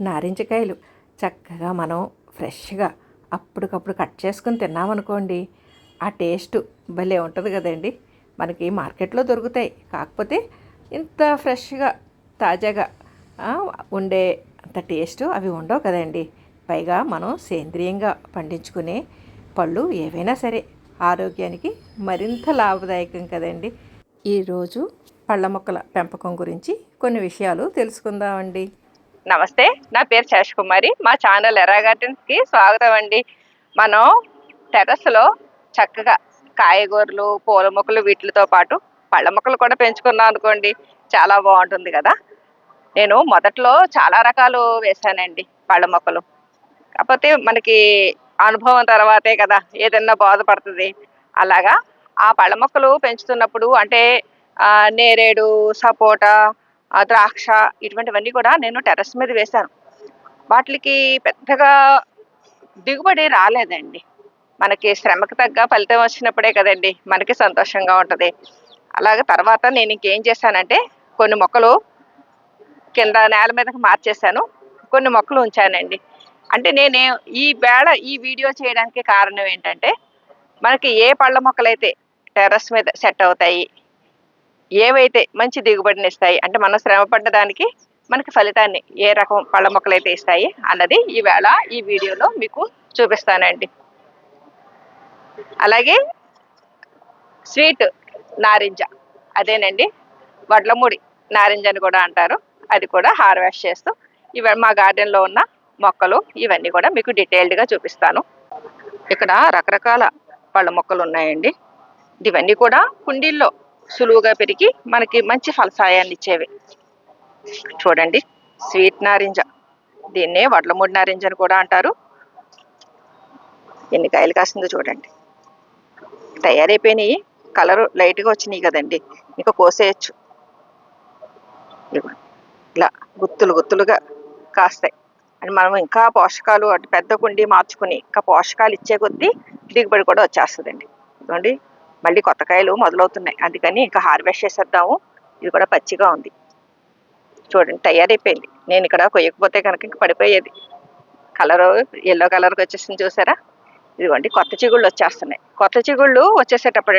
నారింజకాయలు. చక్కగా మనం ఫ్రెష్గా అప్పటికప్పుడు కట్ చేసుకుని తిన్నామనుకోండి ఆ టేస్ట్ భలే ఉంటుంది కదండి. మనకి మార్కెట్లో దొరుకుతాయి. కాకపోతే ఇంత ఫ్రెష్గా తాజాగా ఉండే అంత టేస్ట్ అవి ఉండవు కదండి. పైగా మనం సేంద్రియంగా పండించుకునే పళ్ళు ఏవైనా సరే ఆరోగ్యానికి మరింత లాభదాయకం కదండి. ఈరోజు పళ్ళ మొక్కల పెంపకం గురించి కొన్ని విషయాలు తెలుసుకుందామండి. నమస్తే నా పేరు శేషకుమారి మా ఛానల్ ఎరా గార్డెన్స్కి స్వాగతం అండి. మనం టెర్రస్లో చక్కగా కాయగూరలు పూల మొక్కలు వీటితో పాటు పళ్ళ మొక్కలు కూడా పెంచుకున్నాం అనుకోండి చాలా బాగుంటుంది కదా. నేను మొదట్లో చాలా రకాలు వేశానండి పళ్ళ మొక్కలు. కాకపోతే మనకి అనుభవం తర్వాతే కదా ఏదన్నా బాధపడుతుంది. అలాగా ఆ పళ్ళ మొక్కలు పెంచుతున్నప్పుడు అంటే నేరేడు సపోటా ద్రాక్ష ఇటువంటివన్నీ కూడా నేను టెర్రస్ మీద వేశాను. వాటికి పెద్దగా దిగుబడి రాలేదండి. మనకి శ్రమకు తగ్గ ఫలితం వచ్చినప్పుడే కదండి మనకి సంతోషంగా ఉంటుంది. అలాగే తర్వాత నేను ఇంకేం చేశానంటే కొన్ని మొక్కలు కింద నేల మీదకి మార్చేశాను. కొన్ని మొక్కలు ఉంచానండి. అంటే నేను ఈ వేళ ఈ వీడియో చేయడానికి కారణం ఏంటంటే మనకి ఏ పళ్ళ మొక్కలైతే టెర్రస్ మీద సెట్ అవుతాయి ఏవైతే మంచి దిగుబడిని ఇస్తాయి అంటే మనం శ్రమ పడ్డదానికి మనకి ఫలితాన్ని ఏ రకం పళ్ళ మొక్కలు అయితే ఇస్తాయి అన్నది ఈవేళ ఈ వీడియోలో మీకు చూపిస్తానండి. అలాగే స్వీట్ నారింజ అదేనండి వడ్లమూడి నారింజ అని కూడా అంటారు. అది కూడా హార్వెస్ట్ చేస్తూ ఇవ మా గార్డెన్లో ఉన్న మొక్కలు ఇవన్నీ కూడా మీకు డీటెయిల్డ్గా చూపిస్తాను. ఇక్కడ రకరకాల పళ్ళ మొక్కలు ఉన్నాయండి. ఇవన్నీ కూడా కుండీల్లో సులువుగా పెరిగి మనకి మంచి ఫలసాయాన్ని ఇచ్చేవి చూడండి స్వీట్ నారింజ. దీన్నే వడ్లమూడి నారింజ అని కూడా అంటారు. ఎన్ని కాయలు కాసిందో చూడండి. తయారైపోయినాయి. కలర్ లైట్గా వచ్చినాయి కదండి. ఇంకా కోసేయచ్చు. ఇలా గుత్తులు గుత్తులుగా కాస్తాయి. అని మనం ఇంకా పోషకాలు అటు పెద్ద కుండి మార్చుకుని ఇంకా పోషకాలు ఇచ్చే కొద్దీ దిగుబడి కూడా వచ్చేస్తుందండి. ఇదిగోండి. మళ్ళీ కొత్త కాయలు మొదలవుతున్నాయి. అందుకని ఇంకా హార్వెస్ట్ చేసేద్దాము. ఇది కూడా పచ్చిగా ఉంది. చూడండి తయారైపోయింది. నేను ఇక్కడ కొయ్యకపోతే కనుక ఇంక పడిపోయేది. కలరు ఎల్లో కలర్కి వచ్చేసింది చూసారా? ఇదిగోండి కొత్త చిగుళ్ళు వచ్చేస్తున్నాయి. కొత్త చిగుళ్ళు వచ్చేసేటప్పుడు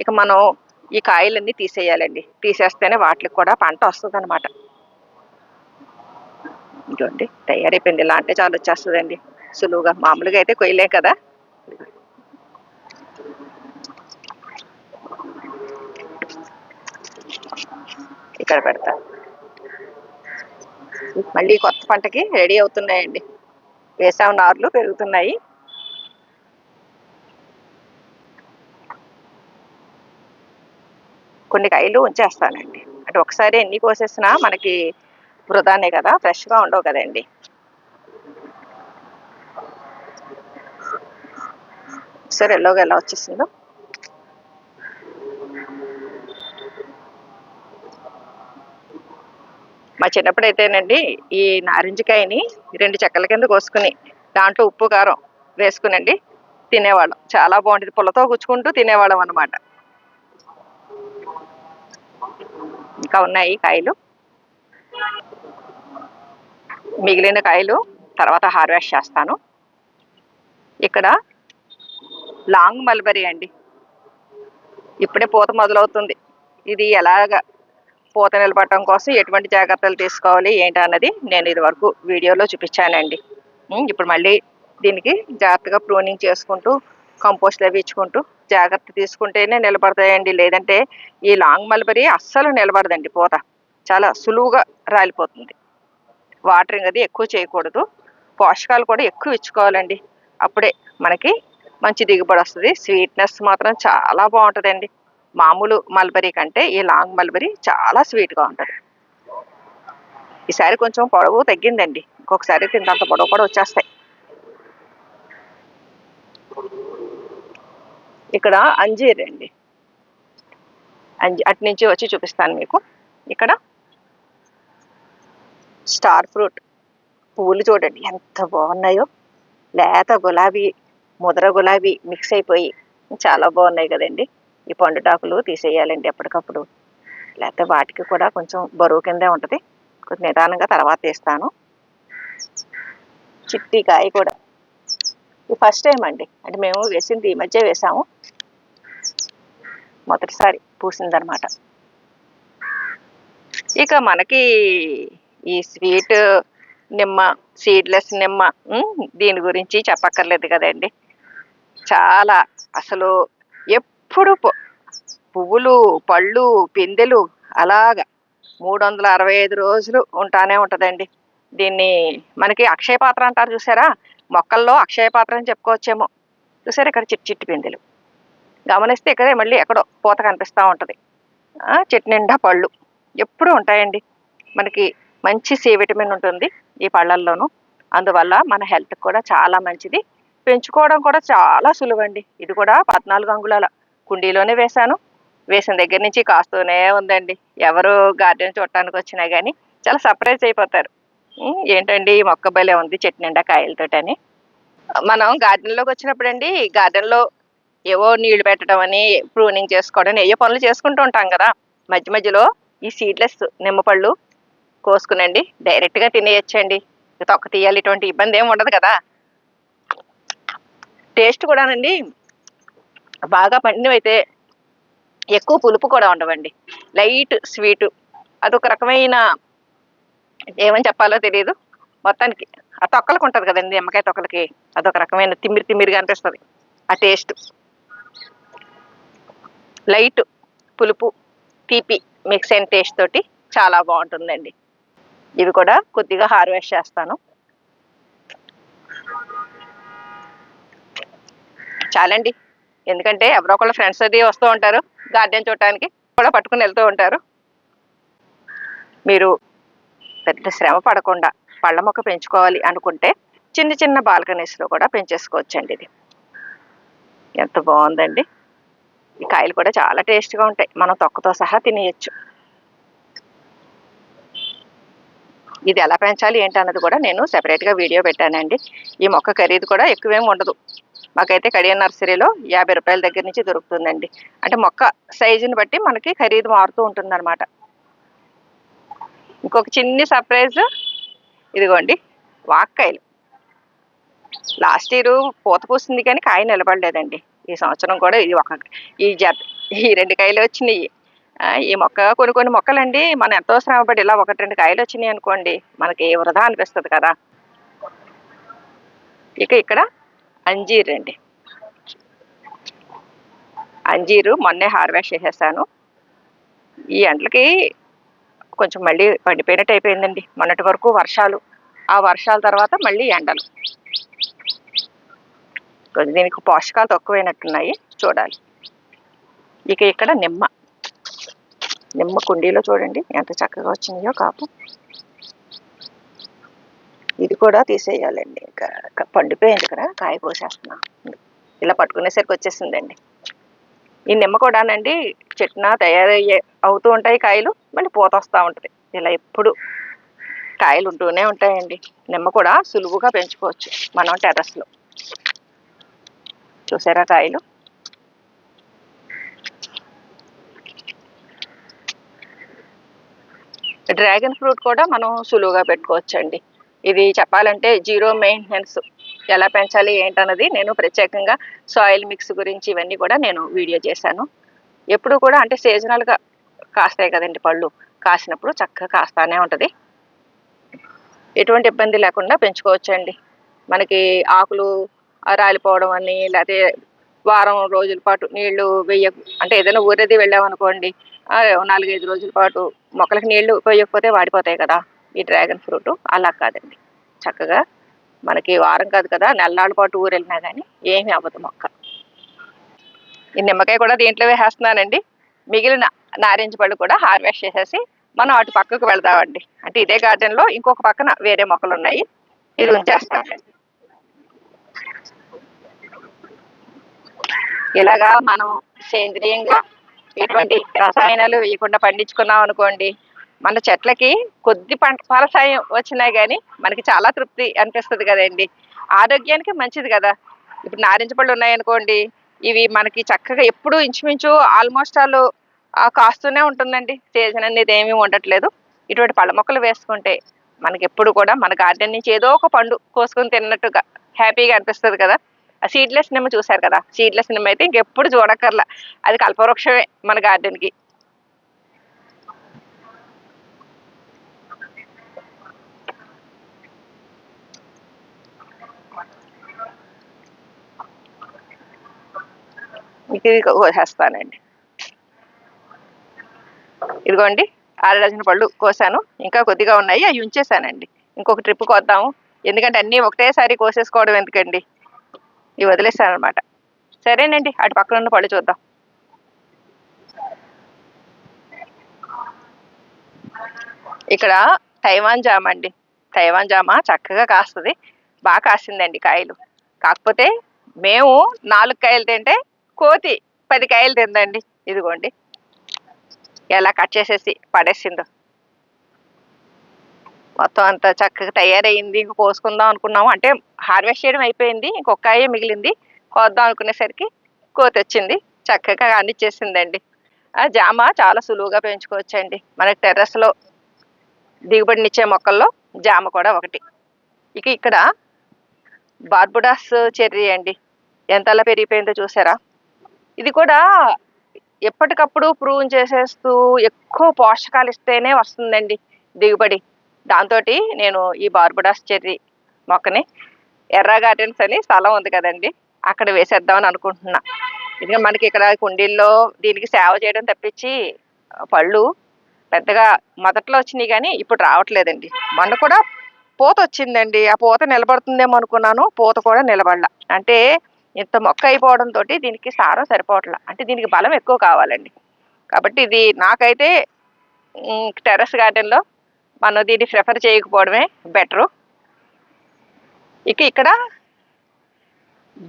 ఇక మనం ఈ కాయలన్నీ తీసేయాలండి. తీసేస్తేనే వాటికి కూడా పంట వస్తుంది అనమాట ఇదిగోండి తయారైపోయింది. ఇలా అంటే చాలు వచ్చేస్తుందండి. సులువుగా. మామూలుగా అయితే కొయ్యలేం కదా? ఇక్కడ పెడతా మళ్ళీ కొత్త పంటకి రెడీ అవుతున్నాయండి. వేసాం నార్లు పెరుగుతున్నాయి. కొన్ని కాయలు ఉంచేస్తానండి. అంటే ఒకసారి ఎన్ని కోసేసినా మనకి వృధానే కదా ఫ్రెష్గా ఉండవు కదండి. సరే ఎల్లోగా ఎలా వచ్చేసిందో. మా చిన్నప్పుడు అయితేనండి ఈ నారింజకాయని రెండు చెక్కల కింద కోసుకుని దాంట్లో ఉప్పు కారం వేసుకునండి. తినేవాళ్ళం. చాలా బాగుంటుంది పుల్లతో గుచ్చుకుంటూ తినేవాళ్ళం అనమాట ఇంకా ఉన్నాయి కాయలు. మిగిలిన కాయలు తర్వాత హార్వెస్ట్ చేస్తాను. ఇక్కడ లాంగ్ మల్బరీ అండి. ఇప్పుడే పూత మొదలవుతుంది. ఇది ఎలాగ పూత నిలబడటం కోసం ఎటువంటి జాగ్రత్తలు తీసుకోవాలి ఏంటి అన్నది నేను ఇదివరకు వీడియోలో చూపించానండి. ఇప్పుడు మళ్ళీ దీనికి జాగ్రత్తగా ప్రూనింగ్ చేసుకుంటూ కంపోస్ట్ అవి ఇచ్చుకుంటూ జాగ్రత్త తీసుకుంటేనే నిలబడతాయండి. లేదంటే ఈ లాంగ్ మల్బరీ అస్సలు నిలబడదండి పూత. చాలా సులువుగా రాలిపోతుంది. వాటరింగ్ అది ఎక్కువ చేయకూడదు. పోషకాలు కూడా ఎక్కువ ఇచ్చుకోవాలండి. అప్పుడే మనకి మంచి దిగుబడి వస్తుంది. స్వీట్నెస్ మాత్రం చాలా బాగుంటుందండి. మామూలు మల్బరీ కంటే ఈ లాంగ్ మల్బరీ చాలా స్వీట్గా ఉంటుంది. ఈసారి కొంచెం పొడవు తగ్గిందండి. ఇంకొకసారి తింతంత పొడవు కూడా వచ్చేస్తాయి. ఇక్కడ అంజీర్ అండి. అంజీ అటు నుంచి వచ్చి చూపిస్తాను మీకు. ఇక్కడ స్టార్ ఫ్రూట్ పువ్వులు చూడండి ఎంత బాగున్నాయో. లేత గులాబీ ముదర గులాబీ మిక్స్ అయిపోయి చాలా బాగున్నాయి కదండి. ఈ పండుటాకులు తీసేయాలండి ఎప్పటికప్పుడు. లేకపోతే వాటికి కూడా కొంచెం బరువు కిందే ఉంటుంది. కొంచెం నిదానంగా తర్వాత తీస్తాను. చిట్టి కాయ కూడా. ఇది ఫస్ట్ టైం అండి. అంటే మేము వేసింది ఈ మధ్య వేసాము. మొదటిసారి పూసిందనమాట ఇక మనకి ఈ స్వీట్ నిమ్మ సీడ్లెస్ నిమ్మ దీని గురించి చెప్పక్కర్లేదు కదండి. చాలా అసలు ఎప్పుడు ఎప్పుడు పువ్వులు పళ్ళు పిందెలు అలాగా మూడు వందల అరవై ఐదు రోజులు ఉంటానే ఉంటుందండి. దీన్ని మనకి అక్షయ పాత్ర అంటారు చూసారా? మొక్కల్లో అక్షయ పాత్ర అని చెప్పుకోవచ్చేమో. చూసారా ఇక్కడ చిట్టి చిట్టి పిందెలు? గమనిస్తే ఇక్కడే మళ్ళీ ఎక్కడో పూత కనిపిస్తూ ఉంటుంది. చెట్టు నిండా పళ్ళు. ఎప్పుడూ ఉంటాయండి. మనకి మంచి సి విటమిన్ ఉంటుంది ఈ పళ్ళల్లోనూ. అందువల్ల మన హెల్త్కి కూడా చాలా మంచిది. పెంచుకోవడం కూడా చాలా సులువండి. ఇది కూడా పద్నాలుగు అంగుళాల కుండీలోనే వేశాను. వేసిన దగ్గర నుంచి కాస్తూనే ఉందండి. ఎవరు గార్డెన్ చూడటానికి వచ్చినా కానీ చాలా సర్ప్రైజ్ అయిపోతారు. ఏంటండి మొక్క భలే ఉంది చెట్టు నిండా కాయలతోటని. మనం గార్డెన్లోకి వచ్చినప్పుడు అండి గార్డెన్లో ఏవో నీళ్ళు పెట్టడం అని ప్రూనింగ్ చేసుకోవడం ఏవో పనులు చేసుకుంటూ ఉంటాం కదా. మధ్య మధ్యలో ఈ సీడ్లెస్ నిమ్మపళ్ళు కోసుకునండి డైరెక్ట్గా తినేయచ్చండి. తొక్క తీయాలి ఇటువంటి ఇబ్బంది ఏమి ఉండదు కదా. టేస్ట్ కూడానండి బాగా పండినవైతే ఎక్కువ పులుపు కూడా ఉండవండి. లైట్ స్వీట్ అదొక రకమైన ఏమని చెప్పాలో తెలియదు మొత్తానికి ఆ తొక్కలకు ఉంటుంది కదండి నిమ్మకాయ తొక్కలకి అదొక రకమైన తిమ్మిరి తిమ్మిరిగా అనిపిస్తుంది. ఆ టేస్ట్. లైట్ పులుపు తీపి మిక్స్ అయిన టేస్ట్ తోటి చాలా బాగుంటుందండి. ఇవి కూడా కొద్దిగా హార్వెస్ట్ చేస్తాను. చాలండి. ఎందుకంటే ఎవరో ఒకళ్ళ ఫ్రెండ్స్ అది వస్తూ ఉంటారు గార్డెన్ చూడటానికి కూడా పట్టుకుని వెళ్తూ ఉంటారు. మీరు పెద్ద శ్రమ పడకుండా పళ్ళ మొక్క పెంచుకోవాలి అనుకుంటే చిన్న చిన్న బాల్కనీస్లో కూడా పెంచేసుకోవచ్చండి ఇది. ఎంత బాగుందండి. ఈ కాయలు కూడా చాలా టేస్ట్గా ఉంటాయి. మనం తొక్కతో సహా తినేయచ్చు. ఇది ఎలా పెంచాలి ఏంటి అన్నది కూడా నేను సెపరేట్గా వీడియో పెట్టానండి. ఈ మొక్క ఖరీదు కూడా ఎక్కువేం ఉండదు. మాకైతే కడియన్ నర్సరీలో యాభై రూపాయల దగ్గర నుంచి దొరుకుతుందండి. అంటే మొక్క సైజుని బట్టి మనకి ఖరీదు మారుతూ ఉంటుందన్నమాట. ఇంకొక చిన్ని సర్ప్రైజ్ ఇదిగోండి వాక్కాయలు. లాస్ట్ ఇయర్ పూత పూసింది కానీ కాయ నిలబడలేదండి. ఈ సంవత్సరం కూడా ఇది ఒక ఈ జత ఈ రెండు కాయలు వచ్చినాయి. ఈ మొక్క కొన్ని కొన్ని మొక్కలండి మనం ఎంతో శ్రమపడి ఇలా ఒకటి రెండు కాయలు వచ్చినాయి అనుకోండి మనకి వృధా అనిపిస్తుంది కదా. ఇక ఇక్కడ అంజీర్ అండి. అంజీరు మొన్నే హార్వెస్ట్ చేసేసాను. ఈ ఎండలకి కొంచెం మళ్ళీ పండిపోయినట్టు అయిపోయిందండి. మొన్నటి వరకు వర్షాలు. ఆ వర్షాల తర్వాత మళ్ళీ ఎండలు. కొంచెం దీనికి పోషకాలు తక్కువైనట్టున్నాయి. చూడాలి. ఇక ఇక్కడ నిమ్మ. నిమ్మ కుండీలో చూడండి. ఎంత చక్కగా వచ్చినాయో కాపు. ఇది కూడా తీసేయాలండి. ఇంకా పండిపోయింది కదా కాయ కోసేస్తున్నా. ఇలా పట్టుకునేసరికి వచ్చేసిందండి ఈ నిమ్మ కూడానండి చెట్టున తయారయ్యే అవుతూ ఉంటాయి కాయలు మళ్ళీ పూత వస్తూ ఉంటుంది. ఇలా ఎప్పుడు కాయలు ఉంటూనే ఉంటాయండి. నిమ్మ కూడా సులువుగా పెంచుకోవచ్చు మనం టెర్రస్లో. చూసారా కాయలు? డ్రాగన్ ఫ్రూట్ కూడా మనం సులువుగా పెట్టుకోవచ్చండి. ఇది చెప్పాలంటే జీరో మెయింటెనెన్స్ ఎలా పెంచాలి ఏంటన్నది నేను ప్రత్యేకంగా సాయిల్ మిక్స్ గురించి ఇవన్నీ కూడా నేను వీడియో చేశాను. ఎప్పుడు కూడా అంటే సీజనల్గా కాస్తాయి కదండి పళ్ళు. కాసినప్పుడు చక్కగా కాస్తానే ఉంటుంది. ఎటువంటి ఇబ్బంది లేకుండా పెంచుకోవచ్చండి. మనకి ఆకులు రాలిపోవడం అని లేకపోతే వారం రోజుల పాటు నీళ్ళు వెయ్య అంటే ఏదైనా ఊరేది వెళ్ళామనుకోండి నాలుగైదు రోజుల పాటు మొక్కలకి నీళ్ళు పోయకపోతే వాడిపోతాయి కదా. ఈ డ్రాగన్ ఫ్రూట్ అలా కాదండి. చక్కగా మనకి వారం కాదు కదా నెలనాళ్ళ పాటు ఊరు వెళ్ళినా కానీ ఏమి అవ్వదు మొక్క. ఈ నిమ్మకాయ కూడా దీంట్లో వేసేస్తున్నానండి. మిగిలిన నారింజ పళ్ళు కూడా హార్వెస్ట్ చేసేసి మనం అటు పక్కకు వెళ్దామండి. అంటే ఇదే గార్డెన్లో ఇంకొక పక్కన వేరే మొక్కలు ఉన్నాయి. ఇది ఉంచేస్తానండి ఇలాగా మనం సేంద్రియంగా ఎటువంటి రసాయనాలు వేయకుండా పండించుకున్నాం అనుకోండి మన చెట్లకి కొద్ది పంట ఫలసాయం వచ్చినా కానీ మనకి చాలా తృప్తి అనిపిస్తుంది కదండి. ఆరోగ్యానికి మంచిది కదా. ఇప్పుడు నారింజ పళ్ళు ఉన్నాయనుకోండి ఇవి మనకి చక్కగా ఎప్పుడు ఇంచుమించు ఆల్మోస్ట్ ఆల్ కాస్తూనే ఉంటుందండి. సీజన్ అనేది ఏమీ ఉండట్లేదు. ఇటువంటి పళ్ళ మొక్కలు వేసుకుంటే మనకి ఎప్పుడు కూడా మన గార్డెన్ నుంచి ఏదో ఒక పండు కోసుకొని తిన్నట్టుగా హ్యాపీగా అనిపిస్తుంది కదా. ఆ సీడ్లెస్ నిమ్మ చూసారు కదా. సీడ్లెస్ నిమ్మ అయితే ఇంకెప్పుడు చూడక్కర్లా. అది కల్పవృక్షమే మన గార్డెన్కి. ఇది కోసేస్తానండి ఇదిగోండి ఆరు డజన్ పళ్ళు కోసాను. ఇంకా కొద్దిగా ఉన్నాయి అవి ఉంచేసానండి. ఇంకొక ట్రిప్ కోద్దాము. ఎందుకంటే అన్నీ ఒకటేసారి కోసేసుకోవడం ఎందుకండి? ఇవి వదిలేస్తాను అనమాట సరేనండి అటు పక్కన ఉన్న పళ్ళు చూద్దాం. ఇక్కడ తైవాన్ జామ అండి. తైవాన్ జామ చక్కగా కాస్తుంది. బాగా కాసిందండి కాయలు. కాకపోతే మేము నాలుగు కాయలు తింటే కోతి పది కాయలు తిందండి. ఇదిగోండి. ఎలా కట్ చేసేసి పడేసిందో. మొత్తం అంతా చక్కగా తయారైంది. ఇంక కోసుకుందాం అనుకున్నాము. అంటే హార్వెస్ట్ చేయడం అయిపోయింది. ఇంకొక కాయ మిగిలింది. కోద్దాం అనుకునేసరికి కోతి వచ్చింది. చక్కగా అందించేసిందండి ఆ జామ చాలా సులువుగా పెంచుకోవచ్చండి. మనకి టెర్రస్లో దిగుబడినిచ్చే మొక్కల్లో జామ కూడా ఒకటి. ఇక ఇక్కడ బార్బుడాస్ చెర్రీ అండి. ఎంతలా పెరిగిపోయిందో చూసారా? ఇది కూడా ఎప్పటికప్పుడు ప్రూవ్ చేసేస్తూ ఎక్కువ పోషకాలు ఇస్తేనే వస్తుందండి దిగుబడి. దాంతో నేను ఈ బార్బుడాస్ చెర్రీ మొక్కని ఎర్ర గార్డెన్స్ అని స్థలం ఉంది కదండి అక్కడ వేసేద్దామని అనుకుంటున్నా. ఎందుకంటే మనకి ఇక్కడ కుండీల్లో దీనికి సేవ చేయడం తప్పించి పళ్ళు పెద్దగా మొదట్లో వచ్చినాయి కానీ ఇప్పుడు రావట్లేదండి. మొన్న కూడా పూత వచ్చిందండి ఆ పూత నిలబడుతుందేమో అనుకున్నాను పూత కూడా నిలబడలా. అంటే ఇంత మొక్క అయిపోవడంతో దీనికి సారం సరిపోవట్లా. అంటే దీనికి బలం ఎక్కువ కావాలండి. కాబట్టి ఇది నాకైతే టెర్రస్ గార్డెన్లో మనం దీన్ని ప్రిఫర్ చేయకపోవడమే బెటరు. ఇక ఇక్కడ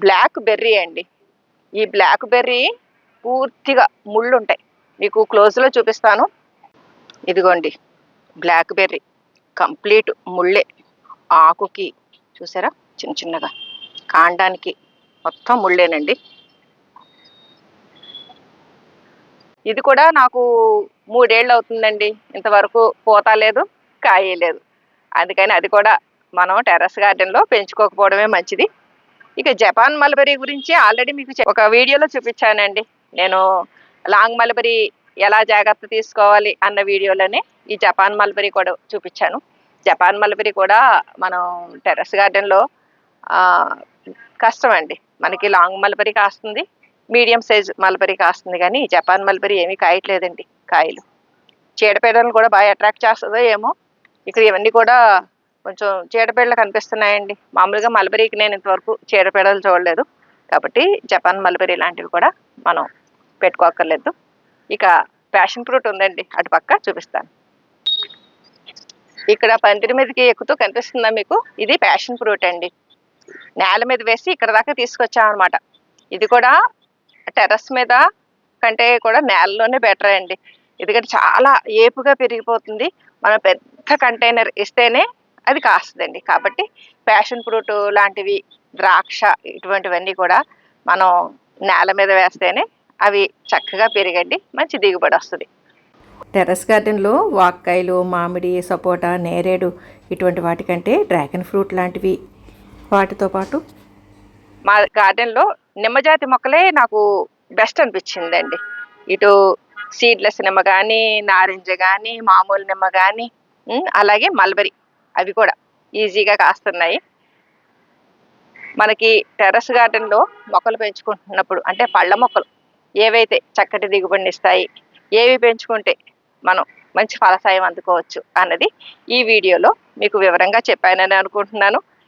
బ్లాక్ బెర్రీ అండి. ఈ బ్లాక్ బెర్రీ పూర్తిగా ముళ్ళు ఉంటాయి మీకు క్లోజ్లో చూపిస్తాను. ఇదిగోండి బ్లాక్ బెర్రీ. కంప్లీట్ ముళ్ళే. ఆకుకి చూసారా? చిన్న చిన్నగా. కాండానికి మొత్తం ముళ్ళేనండి. ఇది కూడా నాకు మూడేళ్ళు అవుతుందండి ఇంతవరకు పూత లేదు కాయ లేదు. అందుకని అది కూడా మనం టెర్రస్ గార్డెన్లో పెంచుకోకపోవడమే మంచిది. ఇక జపాన్ మల్బరీ గురించి ఆల్రెడీ మీకు ఒక వీడియోలో చూపించానండి. నేను లాంగ్ మల్బరీ ఎలా జాగ్రత్త తీసుకోవాలి అన్న వీడియోలోనే ఈ జపాన్ మల్బరీ కూడా చూపించాను. జపాన్ మల్బరీ కూడా మనం టెర్రస్ గార్డెన్లో కష్టం అండి మనకి లాంగ్ మల్బరీ కాస్తుంది మీడియం సైజ్ మల్బరీ కాస్తుంది కానీ జపాన్ మల్బరీ ఏమీ కాయట్లేదండి కాయలు. చీడపీడలను కూడా బాగా అట్రాక్ట్ చేస్తుందో ఏమో. ఇక్కడ ఇవన్నీ కూడా కొంచెం చీడపీడలు కనిపిస్తున్నాయండి. మామూలుగా మల్బరీకి నేను ఇంతవరకు చీడపీడలు చూడలేదు. కాబట్టి జపాన్ మల్బరీ లాంటివి కూడా మనం పెట్టుకోక్కర్లేదు. ఇక ప్యాషన్ ఫ్రూట్ ఉందండి అటు పక్క చూపిస్తాను. ఇక్కడ పందిరి మీదకి ఎక్కుతూ కనిపిస్తుందా మీకు? ఇది ప్యాషన్ ఫ్రూట్ అండి. నేల మీద వేసి ఇక్కడ దాకా తీసుకొచ్చామన్నమాట. ఇది కూడా టెర్రస్ మీద కంటే కూడా నేలలోనే బెటర్ అండి. ఎందుకంటే చాలా ఏపుగా పెరిగిపోతుంది. మనం పెద్ద కంటైనర్ ఇస్తేనే అది కాస్తుందండి. కాబట్టి ప్యాషన్ ఫ్రూట్ లాంటివి ద్రాక్ష ఇటువంటివన్నీ కూడా మనం నేల మీద వేస్తేనే అవి చక్కగా పెరిగండి మంచి దిగుబడి వస్తుంది. టెర్రస్ గార్డెన్లో వాక్కాయలు మామిడి సపోటా నేరేడు ఇటువంటి వాటికంటే డ్రాగన్ ఫ్రూట్ లాంటివి వాటితో పాటు? మా గార్డెన్లో నిమ్మజాతి మొక్కలే నాకు బెస్ట్ అనిపించిందండి. ఇటు సీడ్లెస్ నిమ్మ కానీ నారింజ కానీ మామూలు నిమ్మ కానీ అలాగే మల్బరీ అవి కూడా ఈజీగా కాస్తున్నాయి. మనకి టెర్రస్ గార్డెన్లో మొక్కలు పెంచుకుంటున్నప్పుడు అంటే పళ్ళ మొక్కలు ఏవైతే చక్కటి దిగుబడిని ఇస్తాయి ఏవి పెంచుకుంటే మనం మంచి ఫలసాయం అందుకోవచ్చు అన్నది ఈ వీడియోలో మీకు వివరంగా చెప్పానని అనుకుంటున్నాను.